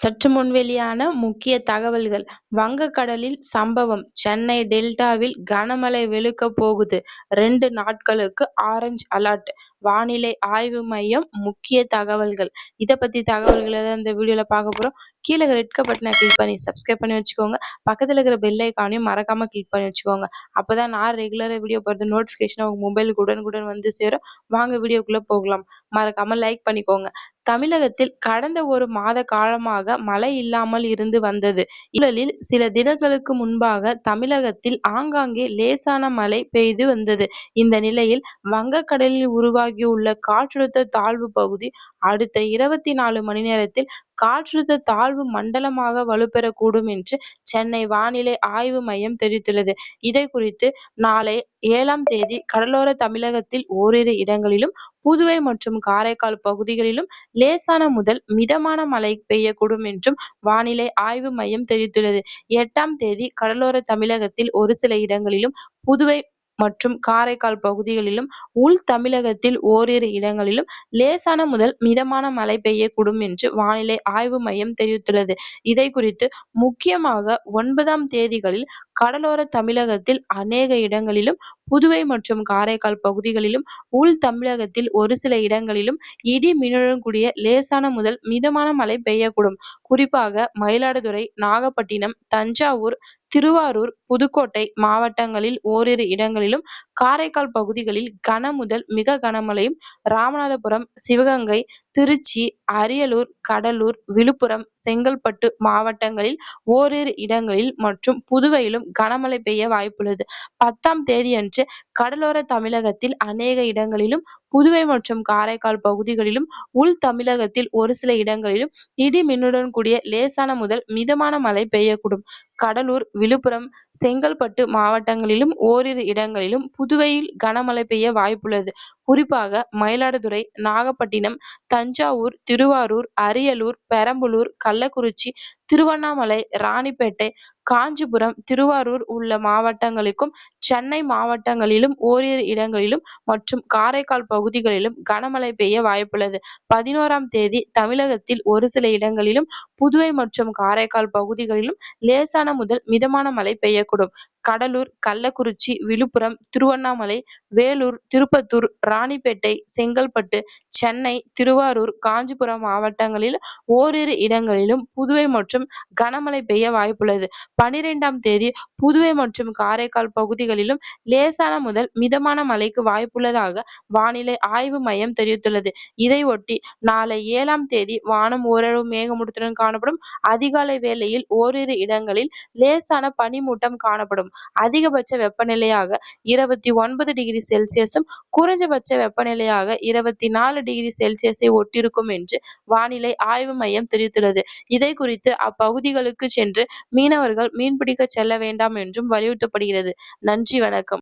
சற்று முன் வெளியான முக்கிய தகவல்கள். வங்கக்கடலில் சம்பவம். சென்னை டெல்டாவில் கனமழை வெளுக்கப் போகுது. ரெண்டு நாட்களுக்கு ஆரஞ்சு அலர்ட். வானிலை ஆய்வு மையம் முக்கிய தகவல்கள். இதை பத்தி தகவல்களை தான் இந்த வீடியோல பார்க்க போறோம். கீழே ரெட் பட்டனை கிளிக் பண்ணி சப்ஸ்கிரைப் பண்ணி வச்சுக்கோங்க. பக்கத்துல இருக்கிற பெல் ஐக்கானையும் மறக்காம கிளிக் பண்ணி வச்சுக்கோங்க. அப்பதான் நான் ரெகுலரா வீடியோ போடுறது நோட்டிபிகேஷன் உங்க மொபைலுக்கு உடனுக்குடன் வந்து சேரும். வாங்க வீடியோக்குள்ள போகலாம். மறக்காம லைக் பண்ணிக்கோங்க. தமிழகத்தில் கடந்த ஒரு மாத காலமாக மழை இல்லாமல் இருந்து வந்தது. இவளில் சில தினங்களுக்கு முன்பாக தமிழகத்தில் ஆங்காங்கே லேசான மழை பெய்து வந்தது. இந்த நிலையில் வங்கக்கடலில் உருவாகியுள்ள காற்றழுத்த தாழ்வு பகுதி அடுத்த இருபத்தி நாலு மணி நேரத்தில் காற்றழுத்த தாழ்வு மண்டலமாக வலுப்பெறக்கூடும் என்று சென்னை வானிலை ஆய்வு மையம் தெரிவித்துள்ளது. இதை குறித்து நாளை ஏழாம் தேதி கடலோர தமிழகத்தில் ஓரிரு இடங்களிலும் புதுவை மற்றும் காரைக்கால் பகுதிகளிலும் லேசான முதல் மிதமான மழை பெய்யக்கூடும் என்றும் வானிலை ஆய்வு மையம் தெரிவித்துள்ளது. எட்டாம் தேதி கடலோர தமிழகத்தில் ஒரு சில இடங்களிலும் புதுவை மற்றும் காரைக்கால் பகுதிகளிலும் உள் தமிழகத்தில் ஓரிரு இடங்களிலும் லேசான முதல் மிதமான மழை பெய்யக்கூடும் என்று வானிலை ஆய்வு மையம் தெரிவித்துள்ளது. இதை குறித்து முக்கியமாக ஒன்பதாம் தேதிகளில் கடலோர தமிழகத்தில் அநேக இடங்களிலும் புதுவை மற்றும் காரைக்கால் பகுதிகளிலும் உள் தமிழகத்தில் ஒரு சில இடங்களிலும் இடி மின்னலுடன் கூடிய லேசான முதல் மிதமான மழை பெய்யக்கூடும். குறிப்பாக மயிலாடுதுறை நாகப்பட்டினம் தஞ்சாவூர் திருவாரூர் புதுக்கோட்டை மாவட்டங்களில் ஓரிரு இடங்களிலும் காரைக்கால் பகுதிகளில் கன முதல் மிக கனமழையும் ராமநாதபுரம் சிவகங்கை திருச்சி அரியலூர் கடலூர் விழுப்புரம் செங்கல்பட்டு மாவட்டங்களில் ஓரிரு இடங்களில் மற்றும் புதுவையிலும் கனமழை பெய்ய வாய்ப்புள்ளது. பத்தாம் தேதியன்று கடலோர தமிழகத்தில் அநேக இடங்களிலும் புதுவை மற்றும் காரைக்கால் பகுதிகளிலும் உள் தமிழகத்தில் ஒரு சில இடங்களிலும் இடி மின்னுடன் கூடிய லேசான முதல் மிதமான மழை பெய்யக்கூடும். கடலூர் விழுப்புரம் செங்கல்பட்டு மாவட்டங்களிலும் ஓரிரு இடங்களிலும் புதுவையில் கனமழை பெய்ய வாய்ப்புள்ளது. குறிப்பாக மயிலாடுதுறை நாகப்பட்டினம் தஞ்சாவூர் திருவாரூர் அரியலூர் பெரம்பலூர் கள்ளக்குறிச்சி திருவண்ணாமலை ராணிப்பேட்டை காஞ்சிபுரம் திருவாரூர் உள்ள மாவட்டங்களுக்கும் சென்னை மாவட்டங்களிலும் ஓரிரு இடங்களிலும் மற்றும் காரைக்கால் பகுதிகளிலும் கனமழை பெய்ய வாய்ப்புள்ளது. பதினோராம் தேதி தமிழகத்தில் ஒரு சில இடங்களிலும் புதுவை மற்றும் காரைக்கால் பகுதிகளிலும் லேசான முதல் மிதமான மழை பெய்யக்கூடும். கடலூர் கள்ளக்குறிச்சி விழுப்புரம் திருவண்ணாமலை வேலூர் திருப்பத்தூர் ராணிப்பேட்டை செங்கல்பட்டு சென்னை திருவாரூர் காஞ்சிபுரம் மாவட்டங்களில் ஓரிரு இடங்களிலும் புதுவை மற்றும் கனமழை பெய்ய வாய்ப்புள்ளது. பனிரெண்டாம் தேதி புதுவை மற்றும் காரைக்கால் பகுதிகளிலும் லேசான முதல் மிதமான மழைக்கு வாய்ப்புள்ளதாக வானிலை ஆய்வு மையம் தெரிவித்துள்ளது. இதையொட்டி நாளை ஏழாம் தேதி வானம் ஓரளவு மேகமூட்டத்துடன் காணப்படும். அதிகாலை வேளையில் ஓரிரு இடங்களில் லேசான பனிமூட்டம் காணப்படும். அதிகபட்ச வெப்பநிலையாக இருபத்தி ஒன்பது டிகிரி செல்சியஸும் குறைஞ்சபட்ச வெப்பநிலையாக இருபத்தி நாலு டிகிரி செல்சியஸை ஒட்டிருக்கும் என்று வானிலை ஆய்வு மையம் தெரிவித்துள்ளது. இதை குறித்து அப்பகுதிகளுக்கு சென்று மீனவர்கள் மீன்பிடிக்க செல்ல வேண்டாம் என்றும் வலியுறுத்தப்படுகிறது. நன்றி வணக்கம்.